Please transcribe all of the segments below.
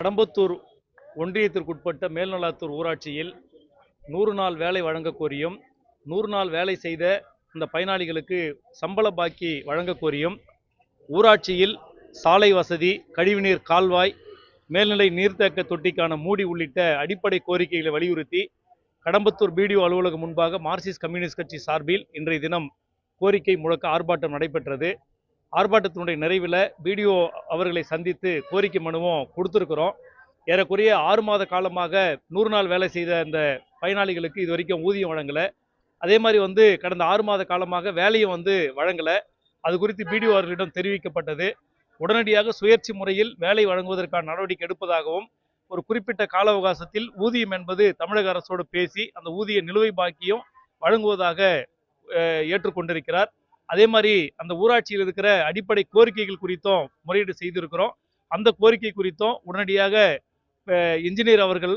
கடம்பத்தூர் ஒன்றியத்திற்குட்பட்ட மேல்நலாத்தூர் ஊராட்சியில் நூறு நாள் வேலை வழங்கக் கோரியும் நூறு நாள் வேலை செய்த இந்த பயனாளிகளுக்கு சம்பள பாக்கி வழங்கக் கோரியும் ஊராட்சியில் சாலை வசதி கழிவுநீர் கால்வாய் மேல்நிலை நீர்த்தேக்க தொட்டிக்கான மூடி உள்ளிட்ட அடிப்படை கோரிக்கைகளை வலியுறுத்தி கடம்பத்தூர் பிடிஓ அலுவலகம் முன்பாக மார்க்சிஸ்ட் கம்யூனிஸ்ட் கட்சி சார்பில் இன்றைய தினம் கோரிக்கை முழக்க ஆர்ப்பாட்டம் நடைபெற்றது. ஆர்ப்பாட்டத்தினுடைய நிறைவில் பிடிஓ அவர்களை சந்தித்து கோரிக்கை மனுவும் கொடுத்துருக்குறோம். ஏறக்குறைய ஆறு மாத காலமாக நூறு நாள் வேலை செய்த அந்த பயனாளிகளுக்கு இது வரைக்கும் ஊதியம் வழங்கலை. அதே மாதிரி வந்து கடந்த ஆறு மாத காலமாக வேலையும் வந்து வழங்கலை. அது குறித்து பிடிஓ அவர்களிடம் தெரிவிக்கப்பட்டது. உடனடியாக சுயேட்சி முறையில் வேலை வழங்குவதற்கான நடவடிக்கை எடுப்பதாகவும் ஒரு குறிப்பிட்ட கால அவகாசத்தில் ஊதியம் என்பது தமிழக அரசோடு பேசி அந்த ஊதிய நிலுவை பாக்கியும் வழங்குவதாக ஏற்றுக்கொண்டிருக்கிறார். அதே மாதிரி அந்த ஊராட்சியில் இருக்கிற அடிப்படை கோரிக்கைகள் குறித்தும் முறையீடு செய்திருக்கிறோம். அந்த கோரிக்கை குறித்தும் உடனடியாக இன்ஜினியர் அவர்கள்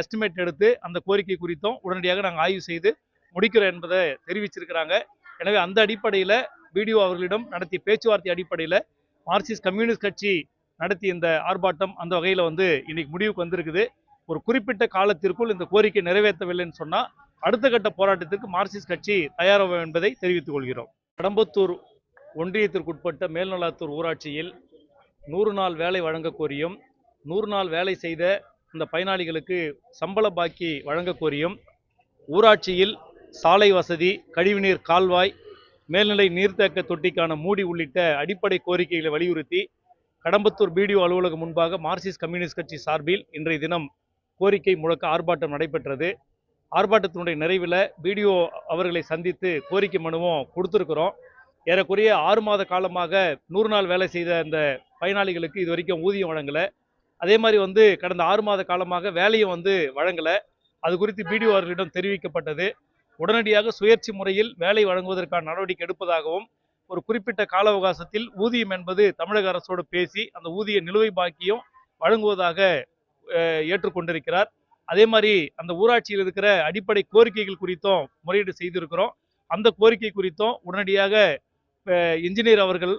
எஸ்டிமேட் எடுத்து அந்த கோரிக்கை குறித்தும் உடனடியாக நாங்கள் ஆய்வு செய்து முடிக்கிறோம் என்பதை தெரிவிச்சிருக்கிறாங்க. எனவே அந்த அடிப்படையில் பிடிஓ அவர்களிடம் நடத்திய பேச்சுவார்த்தை அடிப்படையில் மார்க்சிஸ்ட் கம்யூனிஸ்ட் கட்சி நடத்திய இந்த ஆர்ப்பாட்டம் அந்த வகையில் வந்து இன்னைக்கு முடிவுக்கு வந்திருக்குது. ஒரு குறிப்பிட்ட காலத்திற்குள் இந்த கோரிக்கை நிறைவேற்றவில்லைன்னு சொன்னால் அடுத்த கட்ட போராட்டத்திற்கு மார்க்சிஸ்ட் கட்சி தயாராகும் என்பதை தெரிவித்துக் கொள்கிறோம். கடம்பத்தூர் ஒன்றியத்திற்குட்பட்ட மேல்நலாத்தூர் ஊராட்சியில் நூறு நாள் வேலை வழங்கக் கோரியும் நூறு நாள் வேலை செய்த இந்த பயனாளிகளுக்கு சம்பள பாக்கி வழங்கக் கோரியும் ஊராட்சியில் சாலை வசதி கழிவுநீர் கால்வாய் மேல்நிலை நீர்த்தேக்க தொட்டிக்கான மூடி உள்ளிட்ட அடிப்படை கோரிக்கைகளை வலியுறுத்தி கடம்பத்தூர் பிடிஓ அலுவலகம் முன்பாக மார்க்சிஸ்ட் கம்யூனிஸ்ட் கட்சி சார்பில் இன்றைய தினம் கோரிக்கை முழக்க ஆர்ப்பாட்டம் நடைபெற்றது. ஆர்ப்பாட்டத்தினுடைய நிறைவில் பிடிஓ அவர்களை சந்தித்து கோரிக்கை மனுவும் கொடுத்துருக்குறோம். ஏறக்குறைய ஆறு மாத காலமாக நூறு நாள் வேலை செய்த அந்த பயனாளிகளுக்கு இது வரைக்கும் ஊதியம் வழங்கலை. அதே மாதிரி வந்து கடந்த ஆறு மாத காலமாக வேலையும் வந்து வழங்கலை. அது குறித்து பிடிஓ அவர்களிடம் தெரிவிக்கப்பட்டது. உடனடியாக சுயேட்சை முறையில் வேலை வழங்குவதற்கான நடவடிக்கை எடுப்பதாகவும் ஒரு குறிப்பிட்ட கால அவகாசத்தில் ஊதியம் என்பது தமிழக அரசோடு பேசி அந்த ஊதிய நிலுவை பாக்கியம் வழங்குவதாக ஏற்றுக்கொண்டிருக்கிறார். அதே மாதிரி அந்த ஊராட்சியில் இருக்கிற அடிப்படை கோரிக்கைகள் குறித்தும் முறையீடு செய்திருக்கிறோம். அந்த கோரிக்கை குறித்தும் உடனடியாக இன்ஜினியர் அவர்கள்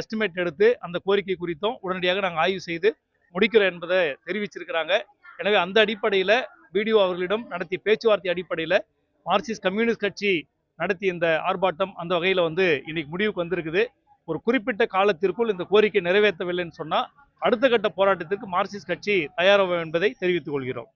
எஸ்டிமேட் எடுத்து அந்த கோரிக்கை குறித்தும் உடனடியாக நாங்கள் ஆய்வு செய்து முடிக்கிறோம் என்பதை தெரிவிச்சிருக்கிறாங்க. எனவே அந்த அடிப்படையில் பிடிஓ அவர்களிடம் நடத்திய பேச்சுவார்த்தை அடிப்படையில் மார்க்சிஸ்ட் கம்யூனிஸ்ட் கட்சி நடத்திய இந்த ஆர்ப்பாட்டம் அந்த வகையில் வந்து இன்னைக்கு முடிவுக்கு வந்திருக்குது. ஒரு குறிப்பிட்ட காலத்திற்குள் இந்த கோரிக்கை நிறைவேற்றவில்லைன்னு சொன்னால் அடுத்த கட்ட போராட்டத்திற்கு மார்க்சிஸ்ட் கட்சி தயாராகும் என்பதை தெரிவித்துக் கொள்கிறோம்.